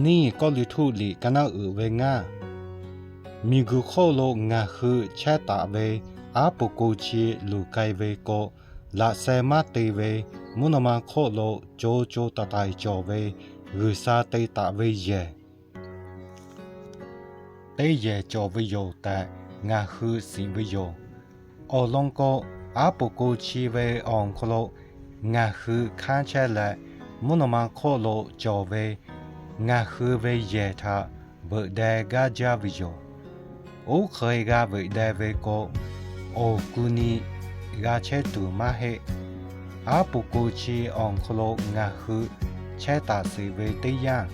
นี่ก็ลิทุลีกันนาอือเวงามีกุโคโลงาคือแช่ตาเวอาปุกูชีลูไกเวโกละเซมาเตเวมุนมาโคโลโจโจตะไตจอเวรูซาเตตาเวเยเตเยจอเวโยแต่งาคือสิเวโยออลงโกอาปุกูชีเวอองโคโลงาคือคานแช่และมุนมาโคโลจอเว nga khư về dễ thạ vợ đè ga gia vì dỗ ô khơi ga vợ đè về cô ô cú ni ga che tù ma hệ. Á bù cô chi ông khô lô nga khư, che tạ sĩ về tây giang.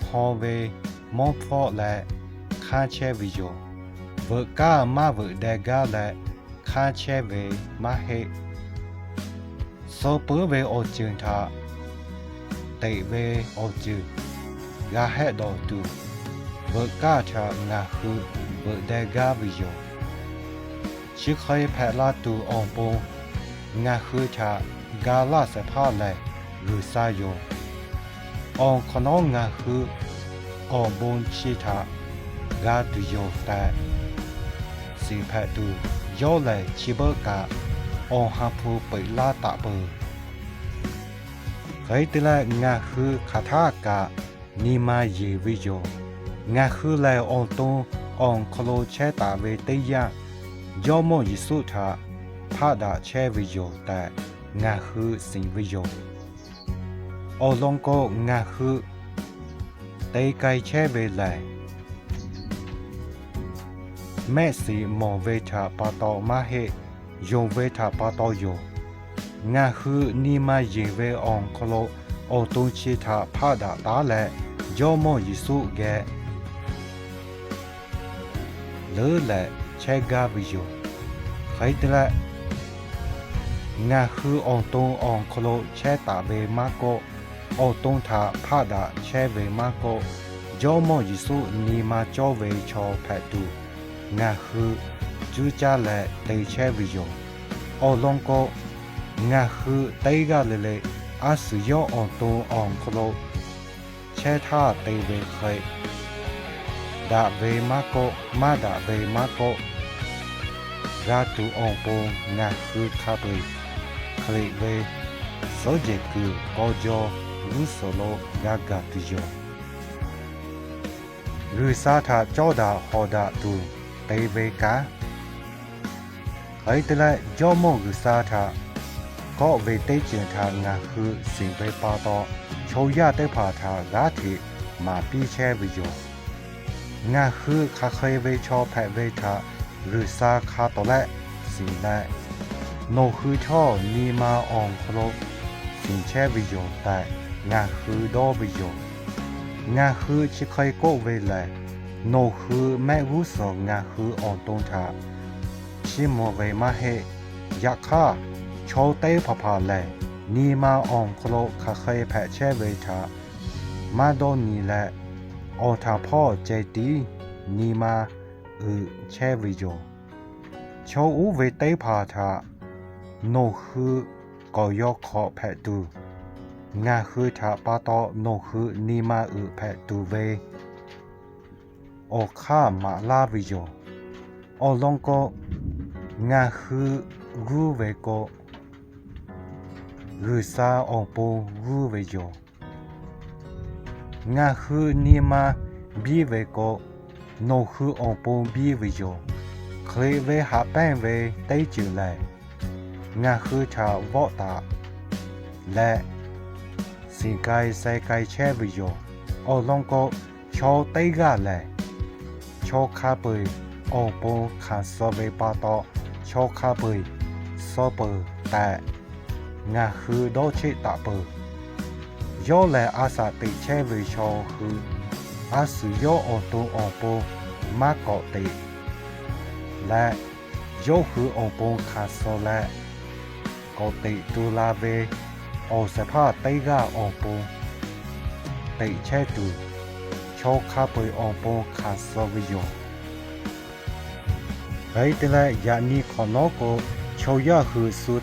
Phò về mô phò lẹ, kha che vì dỗ vợ ca à ma vợ đè ga lẹ, kha che về ma hệ. Số bữa về ô trường thạ ต่เวอจูกาเฮดอตูเบกาชางาคูเบเดกาบิโยชิคอยแพลาตูอองปงงาคือชากาลาเสพาเลรูซาโยองคนองงาคือองบูชิทากาตุโยแต่สิแพตูโยเลชิเบกาองฮาพูไปลาตะเบอ งาคือคาทากะนิมาเยวิโยงาคือไลออนตงออนคโลเชตาเวเตยะยอมยิสุทาพาดาเชวิโยแต่งาคือสิงวิโยออลงโกงาคือเตไกเชเวไลแม่สีมอเวทาปาตอมาเฮโยเวธาปตโย งาฮือนีมาเยเวองคโลโอตุงชีทาพาดาตาและยอมยิสุแกเลอและเชกาบิโยใครตละงาฮือองตุงองคโลเชตาเบมาโกโอตุงทาพาดาเชเวมาโกยอมยิสุนีมาจอเวชอแพตูงาฮือจูจาและเตเชวิโยโอลงโก ငါဟုတေကလေလေအစယောအောင်တုံအောင်ခလို့ချဲထားတေဝေခေဒါဝေမကိုမဒါဝေမကိုဂါတူအောင်ပုံငါဟုခပ်ရိခရိဝေစောဂျေကူကောဂျောဝူဆိုလိုဂါဂါတီဂျောရူစာထာကြောတာဟောတာတူတေဝေကာခိုင်တလဲဂျောမောရူစာထာ ก็เวเตจินทางาคือสิ่งไปปาตอโชยาได้ผ่าทางกาทิมาปีแช่วิโยงาคือคาเคยเวชอแพเวทาหรือซาคาตอและสิ่งแลโนคือช่อนีมาอองครบสิ่งแช่วิโยแต่งาคือดอวิโยงาคือชิเคยโกเวแลโนคือแม่รู้สองงาคืออองตงทาชิโมเวมาเฮยาคา โชเต้พาพาแลนีมาองโคโลคาเคยแผแชเวทามาโดนีแลออทาพ่อเจตีนีมาอือแชวิโยโชอูเวเตพาทาโนคือกอยอขอแผดูงาคือทาปาตอโนคือนีมาอือแผดูเวโอข้ามาลาวิโยออลองก็งาคือรูเวโก รือซาอองปูรูเวโยงาคือนีมาบีเวโกโนคืออองปูบีเวโยเคลเวหาแป้งเวไต้จือแลงาคือชาวอตาและสิงไกใส่ไกแช่เวโยออลองก็ชอเต้กาเลยชอคาเปยอองปูขาซอเวปาตอชอคาเปยซอเปแต่ งาคือโดชิตาเปืโยอแลอาสาติเชวิโชคืออาสุโยโอตุโอปมาเกติ และโยคือโอปูคาโซและโกติตุลาเวโอเสพาเตกาโอปูติเชตุโชคาปุยโอปูคาโซวิโยไอ้แต่ละยานีขอนโกโชยาคือสุด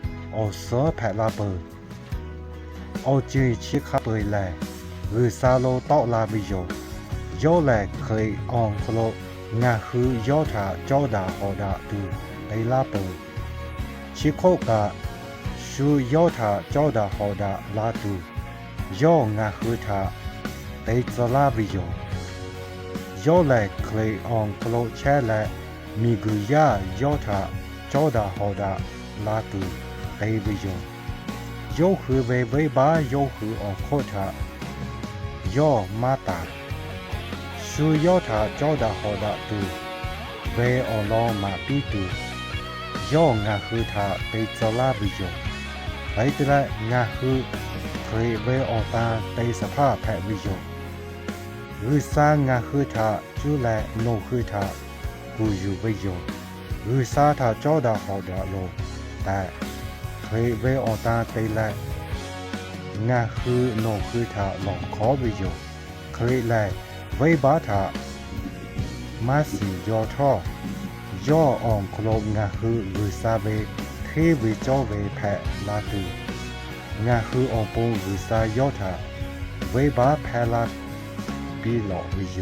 เอาเสือแผ่ลาเปอร์เอาจีชิคาเปยแลหรือซาโลเตาลาบิโยโยแลเคยอองโคโลงาคือยอถาจอดาฮอดาดูไปลาเปอร์ชิโคกะชูยอถาจอดาฮอดาลาดูยองาคือถาไปจลาบิโยโยแลเคยอองโคโลเช่และมีกุยายอถาจอดาฮอดาลาดู Baby Yo Yo คือ Baby Ba Yo คือ On Kota Yo Mata Su Yo Ta Joda Hoda Tu Ve Olo Ma Pi Tu Yo Nga Hu Ta Pe Chola Bi Yo ไปตระงาคือเคยเวอตาไปสภาพแผวิโยหรูอสางงาคือทาจุแลโนคือทากูอยู่วิโยหรูอสาทาเจ้าดาเขาดาโลแต่าเตแลงาคือโนคือทาหลอกขอวิโยเคยแลเวบาทามาสียอท่อย่ออ่องโคลงาคือลือซาเวเทวิจอเวแพลาตูงาคืออ่องปงลือซายอทาเวบาแพลาปีหลอวิโย